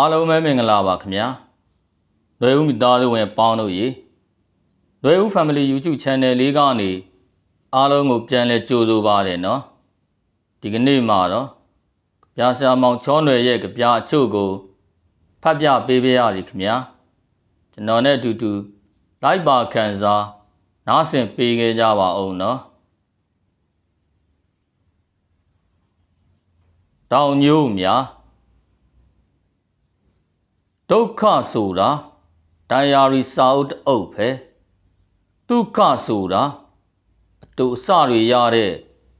အားလုံးပဲမင်္ဂလာပါခင်ဗျာလွယ်ဦးမိသားစုဝင်ပေါင်းတို့ရေလွယ်ဦး Family YouTube Channel လေးကနေအားလုံးကိုပြန်လဲကြိုဆိုပါတယ်နော်ဒီကနေ့မှာတော့ပြာရှာမောင်ချောနွယ်ရဲ့ကြပြအချို့ကိုဖတ်ပြပေးပေးရစီခင်ဗျာကျွန်တော်နဲ့အတူတူလိုက်ပါခံစားနားဆင်ပေးခဲ့ကြပါအောင်နော်တောင်ညို့များ ဒုက္ခဆိုတာဒိုင်ယာရီစာအုပ်တစ်အုပ်ပဲဒုက္ခဆိုတာအတူအစတွေရတဲ့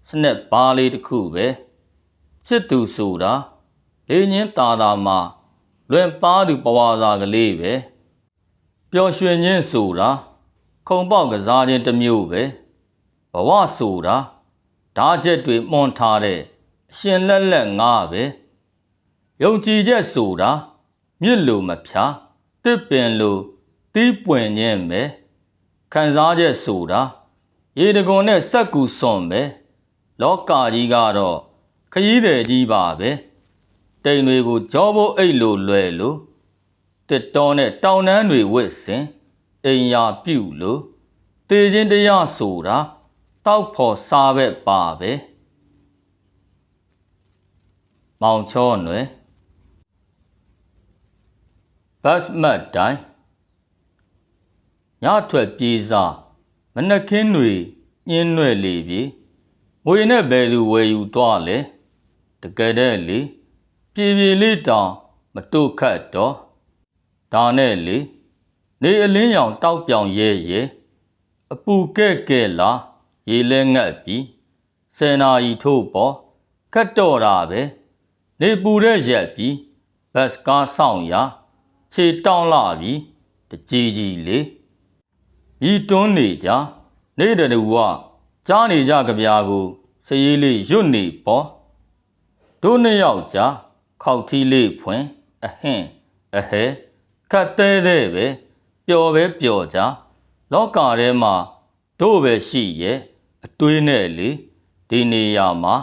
စနက်ဘားလေးတစ်ခုပဲချစ်သူဆိုတာလေညင်းတာတာမှာလွင်ပါသူပဝါစာကလေးပဲပျော်ရွှင်ခြင်းဆိုတာခုံပေါက်ကစားခြင်းတစ်မျိုးပဲဘဝဆိုတာဓာချက်တွေမွန်ထားတဲ့အရှင်လက်လက်ငါပဲယုံကြည်ချက်ဆိုတာ မြစ်လိုမဖြာတစ်ပင်လိုတီးပွင့်ခြင်းပဲခံစားချက်ဆိုတာရေတကွန်နဲ့စက်ကူစွန်ပဲလောကကြီးကတော့ခရီးတယ်ကြီးပါပဲတိမ်တွေကိုကြောဖို့အိတ်လိုလွယ်လို့တစ်တော်နဲ့တောင်တန်းတွေဝစ်စင်အိမ်ယာပြုတ်လို့တေခြင်းတရားဆိုတာတောက်ဖို့စားပဲပါပဲမောင်ချောနွယ် ဘတ်မတ်တိုင်းညထွက်ပြေးစားမနှက်ခင်းတွေညင်းနွဲ့လေပြီငွေနဲ့ဘယ်သူဝယ်ယူသွားလဲတကယ်တည်းလေပြေပြေလေးတောင်မတို့ခတ်တော့ဒါနဲ့လေနေအလင်းရောင်တောက်ပြောင်ရဲရဲအပူကဲ့ကဲ့လာရေလဲငတ်ပြီဆယ်နာရီထို့ပေါ်ခတ်တော့တာပဲနေပူတဲ့ရက်ပြီဘတ်ကားဆောင်ရာ ခြေတောင်းလာပြီတကြီးကြီးလေဤတွန်းနေကြနေတဲ့တူကကြားနေကြကြပြာကိုစရေးလေးရွတ်နေပေါ်တို့နှစ်ယောက်ကြားခောက်ထီးလေးဖွင့်အဟင်းအဟဲခတ်သေးသေးပဲပျော်ပဲပျော်ကြလောကထဲမှာတို့ပဲရှိရဲ့အတွေးနဲ့လေဒီနေရာမှာ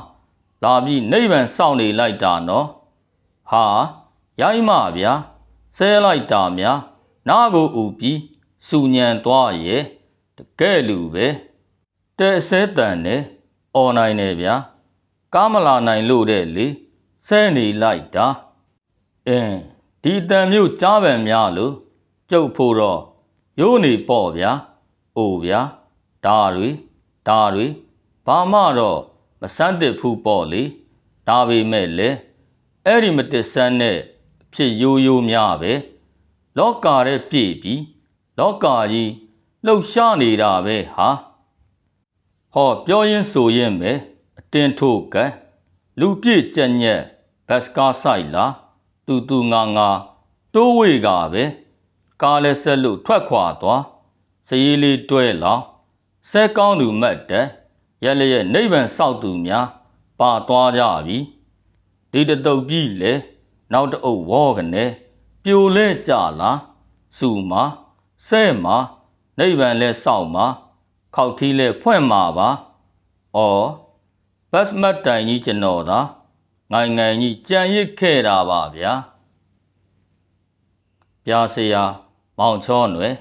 လာပြီးနိဗ္ဗာန်စောင့်နေလိုက်တာနော်ဟာရိုင်းမဗျာ ဆဲလိုက်တာများနားကိုဥပြီးစူညံသွားရဲ့တကဲ့လူပဲတဲ့ဆဲတန်နဲ့អော်နိုင်နေဗျာကားမလာနိုင်လို့တဲ့လေဆဲနေလိုက်တာအင်းဒီတန်မျိုးကြားပံများလို့ကျုပ်ဖို့တော့ရိုးနေပေါ့ဗျာအိုဗျာဒါတွေဒါတွေဘာမှတော့မစမ်းတစ်ဖူးပေါ့လေဒါပေမဲ့လေအဲ့ဒီမတစ်ဆန်းနဲ့အ ဖြစ်ရိုးရိုးများပဲလောကရဲ့ပြည့်ပြီးလောကကြီးလှုပ်ရှားနေတာပဲဟာဟောပြောရင်းဆိုရင်ပဲအတင်းထိုးကဲလူပြည့်ကြက်ညက်ဘတ်စကားဆိုင်လာတူတူငါငါတိုးဝေကပဲကားလဲဆက်လို့ထွက်ခွာသွားစည်လေးတွဲလာဆဲကောင်းသူမတ်တဲ့ရက်လျက်နိဗ္ဗာန်စောက်သူများပါသွားကြပြီဒီတတုတ်ကြီးလေ နောက်တအုပ်ဝေါကနေပြိုလဲကြလာစုမာဆဲမာနိဗ္ဗာန်လဲစောက်မာခောက်ထီးလဲဖွင့်မာပါအော်ဘတ်မတ်တိုင်ကြီးကျွန်တော်သာငိုင်ငိုင်ကြီးကြံရစ်ခဲ့တာပါဗျာပြာစရာမောင်ချောနွယ်